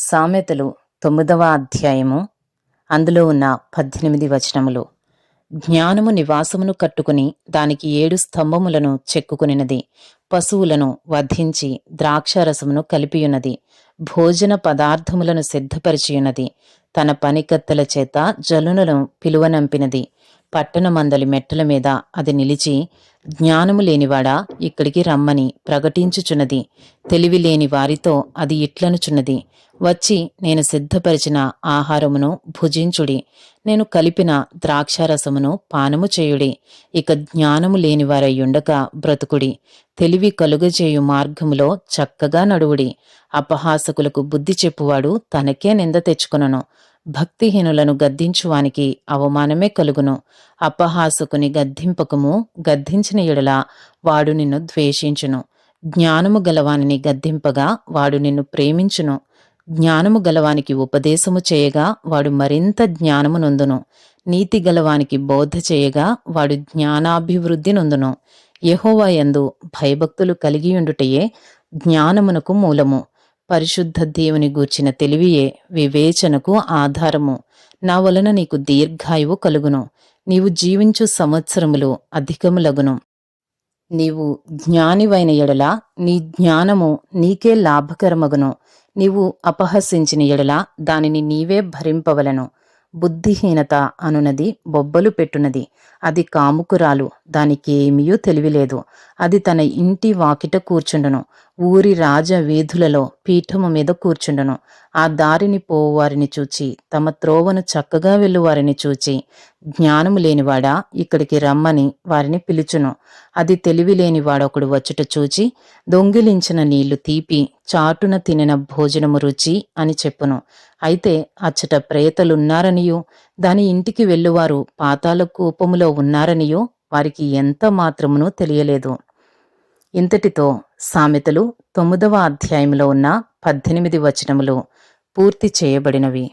సామెతలు తొమ్మిదవ అధ్యాయము. అందులో ఉన్న పద్దెనిమిది వచనములు. జ్ఞానము నివాసమును కట్టుకుని దానికి ఏడు స్తంభములను చెక్కుకునినది. పశువులను వధించి ద్రాక్షారసమును కలిపియున్నది. భోజన పదార్థములను సిద్ధపరిచియున్నది. తన పనికత్తెల చేత జలులను పిలువనంపినది. పట్టణమందలి మెట్టల మీద అది నిలిచి జ్ఞానము లేనివాడా ఇక్కడికి రమ్మని ప్రకటించుచున్నది. తెలివి లేని వారితో అది ఇట్లనుచున్నది. వచ్చి నేను సిద్ధపరిచిన ఆహారమును భుజించుడి. నేను కలిపిన ద్రాక్షారసమును పానము చేయుడి. ఇక జ్ఞానము లేనివారయ్యుండక బ్రతుకుడి. తెలివి కలుగజేయు మార్గములో చక్కగా నడువుడి. అపహాసకులకు బుద్ధి చెప్పువాడు తనకే నింద తెచ్చుకునను. భక్తిహీనులను గద్దించువానికి అవమానమే కలుగును. అపహాసుకుని గద్దింపకము గద్దించిన ఎడల వాడు నిన్ను ద్వేషించును. జ్ఞానము గలవానిని గద్దింపగా వాడు నిన్ను ప్రేమించును. జ్ఞానము గలవానికి ఉపదేశము చేయగా వాడు మరింత జ్ఞానము నొందును. నీతి గలవానికి బోధ చేయగా వాడు జ్ఞానాభివృద్ధి నొందును. యహోవా యందు భయభక్తులు కలిగియుండుటయే జ్ఞానమునకు మూలము. పరిశుద్ధ దేవుని గూర్చిన తెలివియే వివేచనకు ఆధారము. నా వలన నీకు దీర్ఘాయువు కలుగును. నీవు జీవించు సంవత్సరములు అధికములగును. నీవు జ్ఞానివైన ఎడల నీ జ్ఞానము నీకే లాభకరమగును. నీవు అపహసించిన ఎడల దానిని నీవే భరింపవలను. బుద్ధిహీనత అనునది బొబ్బలు పెట్టునది. అది కాముకురాలు దానికేమీయూ తెలివిలేదు. అది తన ఇంటి వాకిట కూర్చుండును. ఊరి రాజ వీధులలో పీఠము మీద కూర్చుండును. ఆ దారిని పోవారిని చూచి తమ త్రోవను చక్కగా వెళ్ళువారిని చూచి జ్ఞానము లేనివాడా? ఇక్కడికి రమ్మని వారిని పిలుచును. అది తెలివి లేనివాడొకడు వచ్చుట చూచి దొంగిలించిన నీళ్ళు తీపి చాటున తినిన భోజనము రుచి అని చెప్పును. అయితే అచ్చట ప్రేతలున్నారనియు? దాని ఇంటికి వెళ్ళువారు పాతాల కూపములో ఉన్నారనియో? వారికి ఎంత మాత్రమునూ తెలియలేదు. ఇంతటితో సామెతలు తొమ్మిదవ అధ్యాయంలో ఉన్న పద్దెనిమిది వచనములు పూర్తి చేయబడినవి.